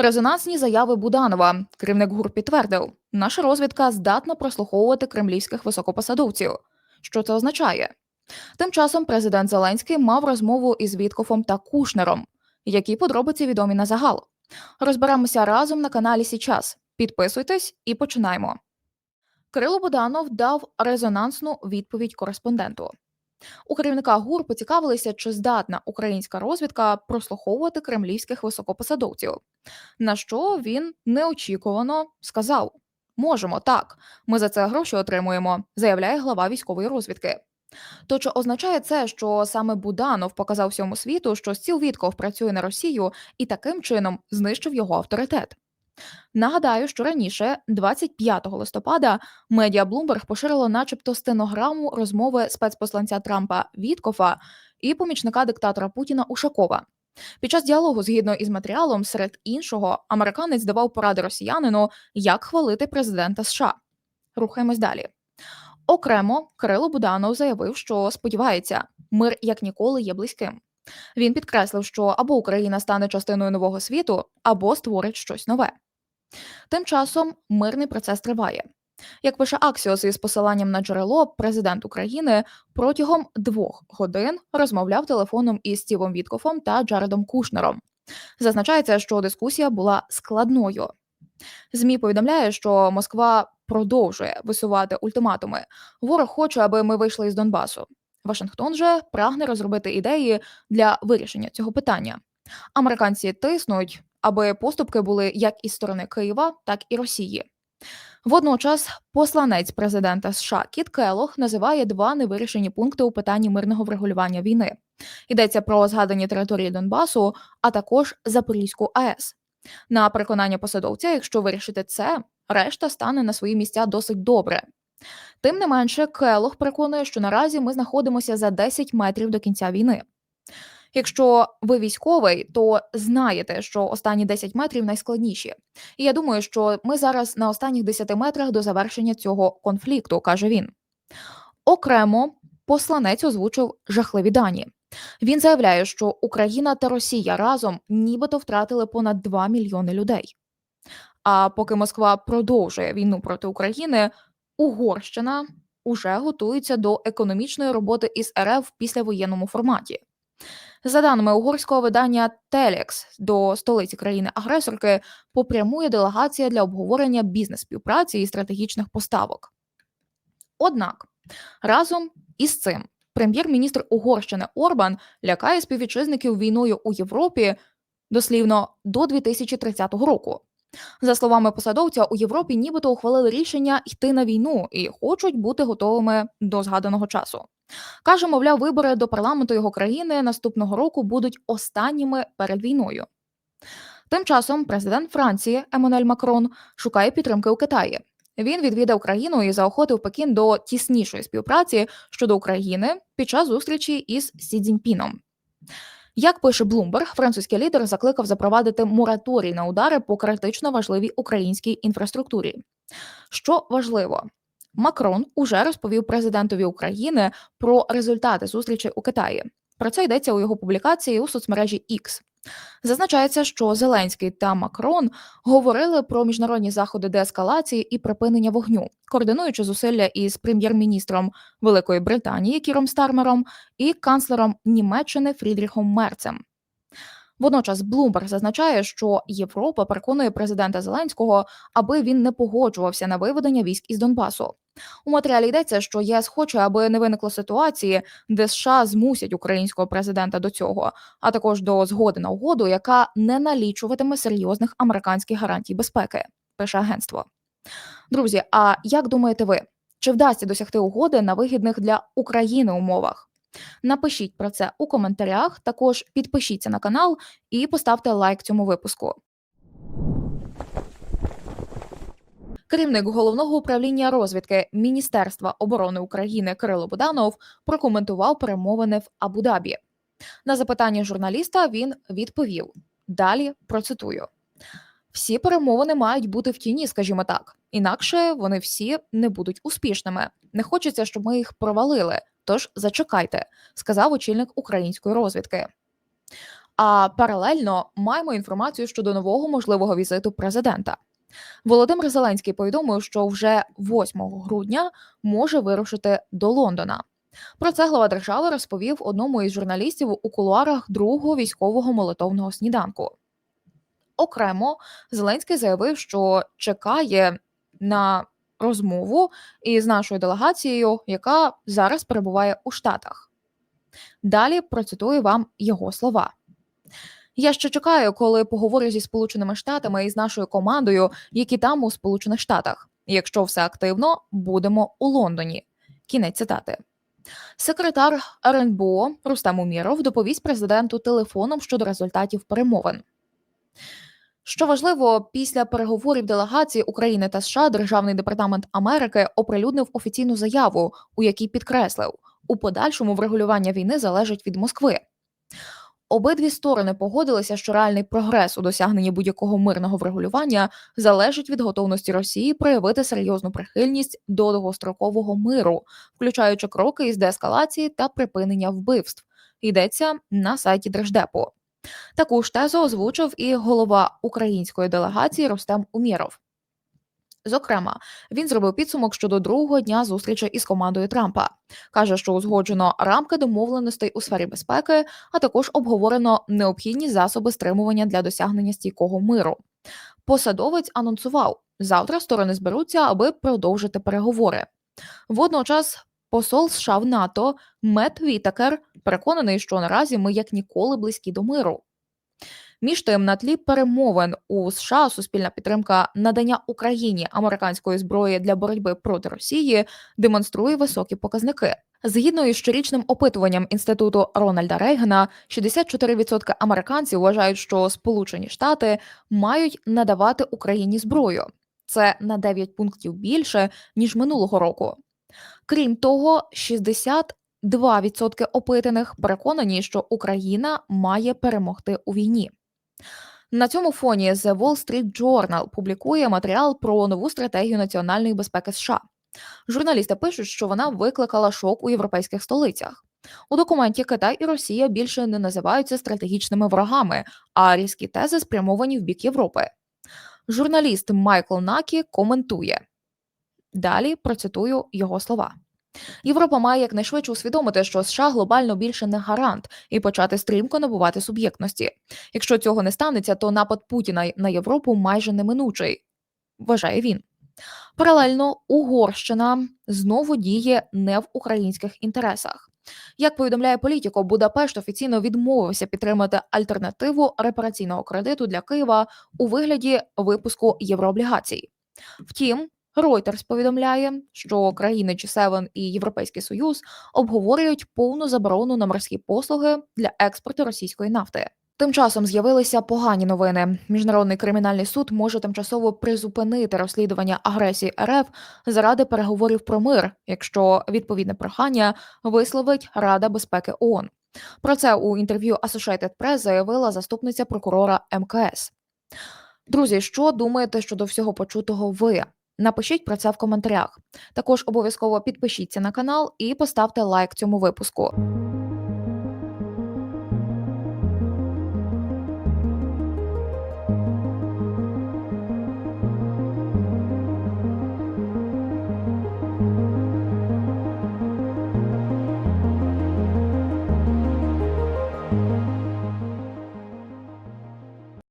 Резонансні заяви Буданова. Керівник ГУР підтвердив, наша розвідка здатна прослуховувати кремлівських високопосадовців. Що це означає? Тим часом президент Зеленський мав розмову із Віткофом та Кушнером, які подробиці відомі на загал. Розберемося разом на каналі Січас. Підписуйтесь і починаємо. Кирило Буданов дав резонансну відповідь кореспонденту. У керівника ГУР поцікавилися, чи здатна українська розвідка прослуховувати кремлівських високопосадовців. На що він неочікувано сказав: Можемо так, ми за це гроші отримуємо, заявляє глава військової розвідки. То чи означає це, що саме Буданов показав всьому світу, що стіл Вітков працює на Росію і таким чином знищив його авторитет? Нагадаю, що раніше, 25 листопада, медіа Bloomberg поширило, начебто, стенограму розмови спецпосланця Трампа Віткофа і помічника диктатора Путіна Ушакова. Під час діалогу, згідно із матеріалом, серед іншого, американець давав поради росіянину, як хвалити президента США. Рухаємось далі. Окремо Кирило Буданов заявив, що сподівається, мир як ніколи є близьким. Він підкреслив, що або Україна стане частиною нового світу, або створить щось нове. Тим часом мирний процес триває. Як пише Аксіос із посиланням на джерело, президент України протягом двох годин розмовляв телефоном із Стівом Віткофом та Джаредом Кушнером. Зазначається, що дискусія була складною. ЗМІ повідомляє, що Москва продовжує висувати ультиматуми. Ворог хоче, аби ми вийшли із Донбасу. Вашингтон же прагне розробити ідеї для вирішення цього питання. Американці тиснуть, аби поступки були як із сторони Києва, так і Росії. Водночас, посланець президента США Кіт Келох називає два невирішені пункти у питанні мирного врегулювання війни. Йдеться про згадані території Донбасу, а також Запорізьку АЕС. На переконання посадовця, якщо вирішити це, решта стане на свої місця досить добре. Тим не менше, Келох переконує, що наразі ми знаходимося за 10 метрів до кінця війни. Якщо ви військовий, то знаєте, що останні 10 метрів найскладніші. І я думаю, що ми зараз на останніх 10 метрах до завершення цього конфлікту, каже він. Окремо посланець озвучив жахливі дані. Він заявляє, що Україна та Росія разом нібито втратили понад 2 мільйони людей. А поки Москва продовжує війну проти України, Угорщина уже готується до економічної роботи із РФ в післявоєнному форматі. За даними угорського видання Телекс, до столиці країни-агресорки попрямує делегація для обговорення бізнес-співпраці і стратегічних поставок. Однак разом із цим прем'єр-міністр Угорщини Орбан лякає співвітчизників війною у Європі дослівно до 2030 року. За словами посадовця, у Європі нібито ухвалили рішення йти на війну і хочуть бути готовими до згаданого часу. Каже, мовляв, вибори до парламенту його країни наступного року будуть останніми перед війною. Тим часом президент Франції Еммануель Макрон шукає підтримки у Китаї. Він відвідав країну і заохотив Пекін до тіснішої співпраці щодо України під час зустрічі із Сі Цзіньпіном. Як пише Bloomberg, французький лідер закликав запровадити мораторій на удари по критично важливій українській інфраструктурі. Що важливо, Макрон уже розповів президентові України про результати зустрічі у Китаї. Про це йдеться у його публікації у соцмережі X. Зазначається, що Зеленський та Макрон говорили про міжнародні заходи деескалації і припинення вогню, координуючи зусилля із прем'єр-міністром Великої Британії Кіром Стармером і канцлером Німеччини Фрідріхом Мерцем. Водночас Блумберг зазначає, що Європа переконує президента Зеленського, аби він не погоджувався на виведення військ із Донбасу. У матеріалі йдеться, що ЄС хоче, аби не виникло ситуації, де США змусять українського президента до цього, а також до згоди на угоду, яка не налічуватиме серйозних американських гарантій безпеки. Пише агентство. Друзі. А як думаєте ви, чи вдасться досягти угоди на вигідних для України умовах? Напишіть про це у коментарях. Також підпишіться на канал і поставте лайк цьому випуску. Керівник головного управління розвідки Міністерства оборони України Кирило Буданов прокоментував перемовини в Абу-Дабі. На запитання журналіста він відповів: далі процитую: всі перемовини мають бути в тіні, скажімо так, інакше вони всі не будуть успішними. Не хочеться, щоб ми їх провалили. Тож зачекайте, сказав очільник української розвідки. А паралельно маємо інформацію щодо нового можливого візиту президента. Володимир Зеленський повідомив, що вже 8 грудня може вирушити до Лондона. Про це глава держави розповів одному із журналістів у кулуарах другого військового молитовного сніданку. Окремо, Зеленський заявив, що чекає на розмову із нашою делегацією, яка зараз перебуває у Штатах. Далі процитую вам його слова. Я ще чекаю, коли поговорю зі Сполученими Штатами і з нашою командою, які там у Сполучених Штатах. Якщо все активно, будемо у Лондоні. Кінець цитати. Секретар РНБО Рустем Уміров доповість президенту телефоном щодо результатів перемовин. Що важливо, після переговорів делегації України та США Державний департамент Америки оприлюднив офіційну заяву, у якій підкреслив, у подальшому врегулювання війни залежить від Москви. Обидві сторони погодилися, що реальний прогрес у досягненні будь-якого мирного врегулювання залежить від готовності Росії проявити серйозну прихильність до довгострокового миру, включаючи кроки із деескалації та припинення вбивств. Йдеться на сайті Держдепу. Таку ж тезу озвучив і голова української делегації Ростем Умєров. Зокрема, він зробив підсумок щодо другого дня зустрічі із командою Трампа. каже, що узгоджено рамки домовленостей у сфері безпеки, а також обговорено необхідні засоби стримування для досягнення стійкого миру. Посадовець анонсував, завтра сторони зберуться, аби продовжити переговори. Водночас, посол США в НАТО Мет Вітакер переконаний, що наразі ми як ніколи близькі до миру. Між тим, на тлі перемовин у США суспільна підтримка надання Україні американської зброї для боротьби проти Росії демонструє високі показники. Згідно із щорічним опитуванням інституту Рональда Рейгана, 64% американців вважають, що Сполучені Штати мають надавати Україні зброю. Це на 9 пунктів більше ніж минулого року. Крім того, 62% опитаних переконані, що Україна має перемогти у війні. На цьому фоні The Wall Street Journal публікує матеріал про нову стратегію національної безпеки США. Журналісти пишуть, що вона викликала шок у європейських столицях. У документі Китай і Росія більше не називаються стратегічними ворогами, а різкі тези спрямовані в бік Європи. Журналіст Майкл Накі коментує далі. Процитую його слова. Європа має якнайшвидше усвідомити, що США глобально більше не гарант і почати стрімко набувати суб'єктності. Якщо цього не станеться, то напад Путіна на Європу майже неминучий, вважає він. Паралельно Угорщина знову діє не в українських інтересах. Як повідомляє політико, Будапешт офіційно відмовився підтримати альтернативу репараційного кредиту для Києва у вигляді випуску єврооблігацій. Втім, Reuters повідомляє, що країни G7 і Європейський Союз обговорюють повну заборону на морські послуги для експорту російської нафти. Тим часом з'явилися погані новини. Міжнародний кримінальний суд може тимчасово призупинити розслідування агресії РФ заради переговорів про мир, якщо відповідне прохання висловить Рада безпеки ООН. Про це у інтерв'ю Associated Press заявила заступниця прокурора МКС. Друзі, що думаєте щодо всього почутого ви? Напишіть про це в коментарях. Також обов'язково підпишіться на канал і поставте лайк цьому випуску.